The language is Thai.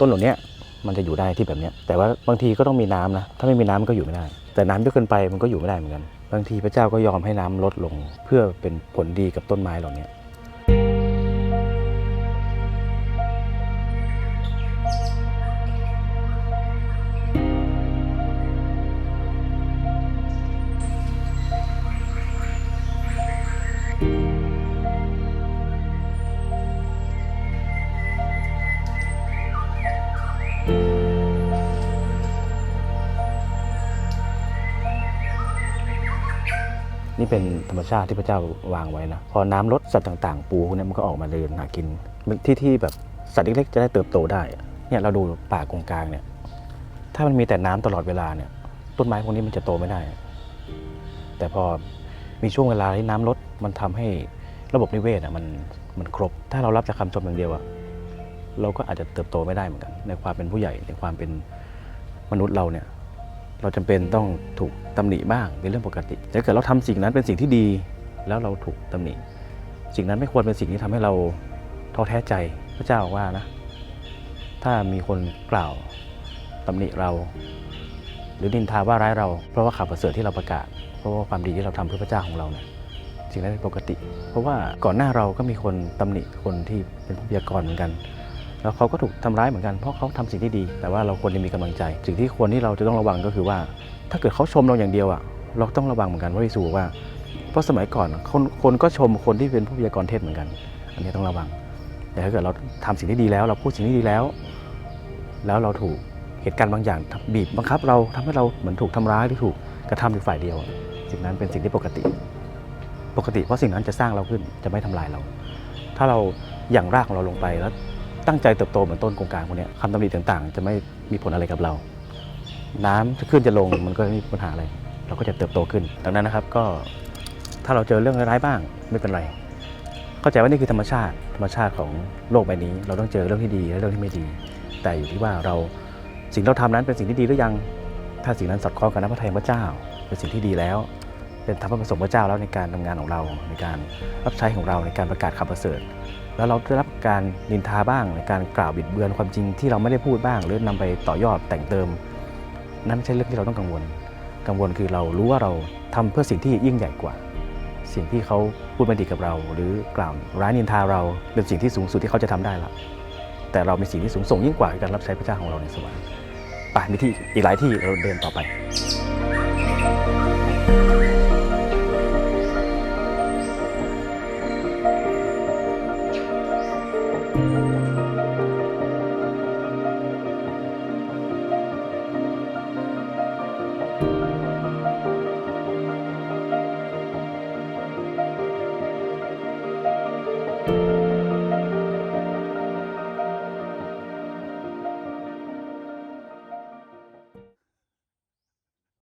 ต้นเหล่านี้มันจะอยู่ได้ที่แบบนี้แต่ว่าบางทีก็ต้องมีน้ำนะถ้าไม่มีน้ำมันก็อยู่ไม่ได้ แต่น้ำเยอะเกินไปมันก็อยู่ไม่ได้เหมือนกัน บางทีพระเจ้าก็ยอมให้น้ำลดลง เพื่อเป็นผลดีกับต้นไม้เหล่านี้ นี่เป็นธรรมชาติที่พระเจ้าวางไว้นะ พอน้ำลดสัตว์ต่างๆ ปูพวกนี้มันก็ออกมาเดินหากินที่ที่แบบสัตว์เล็กๆจะได้เติบโตได้เนี่ยเราดูป่ากงกลางเนี่ย ถ้ามันมีแต่น้ำตลอดเวลาเนี่ยต้นไม้พวกนี้มันจะโตไม่ได้ แต่พอมีช่วงเวลาที่น้ำลดมันทำให้ระบบนิเวศอะมันมันครบ ถ้าเรารับจากคำชมอย่างเดียวอะเราก็อาจจะเติบโตไม่ได้เหมือนกัน ในความเป็นผู้ใหญ่ในความเป็นมนุษย์เราเนี่ย เราจำเป็นต้องถูก ตำหนิบ้างเป็นเรื่องปกติแต่เกิดเราทำสิ่งนั้นเป็นสิ่งที่ดี แล้วเราถูกตำหนิ สิ่งนั้นไม่ควรเป็นสิ่งที่ทำให้เราท้อแท้ใจพระเจ้าว่านะ ถ้ามีคนกล่าวตำหนิเรา หรือดินทาว่าร้ายเรา เพราะว่าข่าวประเสริฐที่เราประกาศ เพราะว่าความดีที่เราทำเพื่อพระเจ้าของเราเนี่ยสิ่งนั้นเป็นปกติ เพราะว่าก่อนหน้าเราก็มีคนตำหนิคนที่เป็นผู้พยากรณ์เหมือนกัน แล้วเขาก็ถูกทำร้ายเหมือนกันเพราะเขาทำสิ่งที่ดี แต่ว่าเราควรจะมีกำลังใจ สิ่งที่ควรที่เราจะต้องระวังก็คือว่า ถ้าเกิดเขาชมเราอย่างเดียวอะเราต้องระวังเหมือนกันว่าพิสูบอกว่า เพราะสมัยก่อนคนคนก็ชมคนที่เป็นผู้พยากรณ์เทศเหมือนกัน อันนี้ต้องระวัง แต่ถ้าเกิดเราทำสิ่งที่ดีแล้ว เราพูดสิ่งที่ดีแล้ว แล้วเราถูกเหตุการณ์บางอย่างบีบบังคับ เราทำให้เราเหมือนถูกทำร้ายหรือถูกกระทำอยู่ฝ่ายเดียว สิ่งนั้นเป็นสิ่งที่ปกติ ปกติเพราะสิ่งนั้นจะสร้างเราขึ้นจะไม่ทำลายเรา ถ้าเราอย่างรากของเราลงไปแล้ว ตั้งใจเติบโตเหมือนต้นโกงกลางพวกนี้คำตำหนิต่างๆ จะไม่มีผลอะไรกับเรา น้ำจะขึ้นจะลงมันก็ไม่มีปัญหาอะไร เราก็จะเติบโตขึ้น ดังนั้นนะครับก็ถ้าเราเจอเรื่องร้ายๆบ้างไม่เป็นไร เข้าใจว่านี่คือธรรมชาติ ธรรมชาติของโลกใบนี้ เราต้องเจอเรื่องที่ดีและเรื่องที่ไม่ดี แต่อยู่ที่ว่าเราสิ่งเราทำนั้นเป็นสิ่งที่ดีหรือยัง ถ้าสิ่งนั้นสอดคล้องกับน้ำพระทัยพระเจ้า เป็นสิ่งที่ดีแล้ว เป็นธรรมประสงค์พระเจ้าแล้วในการทำงานของเราในการรับใช้ของเราในการประกาศข่าวประเสริฐ แล้วเราได้รับการนินทาบ้างในการกล่าวบิดเบือนความจริงที่เราไม่ได้พูดบ้าง หรือนำไปต่อยอดแต่งเติม นั่นไม่ใช่เรื่องที่เราต้องกังวล กังวลคือเรารู้ว่าเราทำเพื่อสิ่งที่ยิ่งใหญ่กว่า สิ่งที่เขาพูดไม่ดีกับเรา หรือกล่าวร้ายนินทาเราเป็นสิ่งที่สูงสุดที่เขาจะทำได้ละแต่เรามีสิ่งที่สูงส่งยิ่งกว่าการรับใช้พระเจ้าของเราในสวรรค์ไปมีที่อีกหลายที่เราเดินต่อไป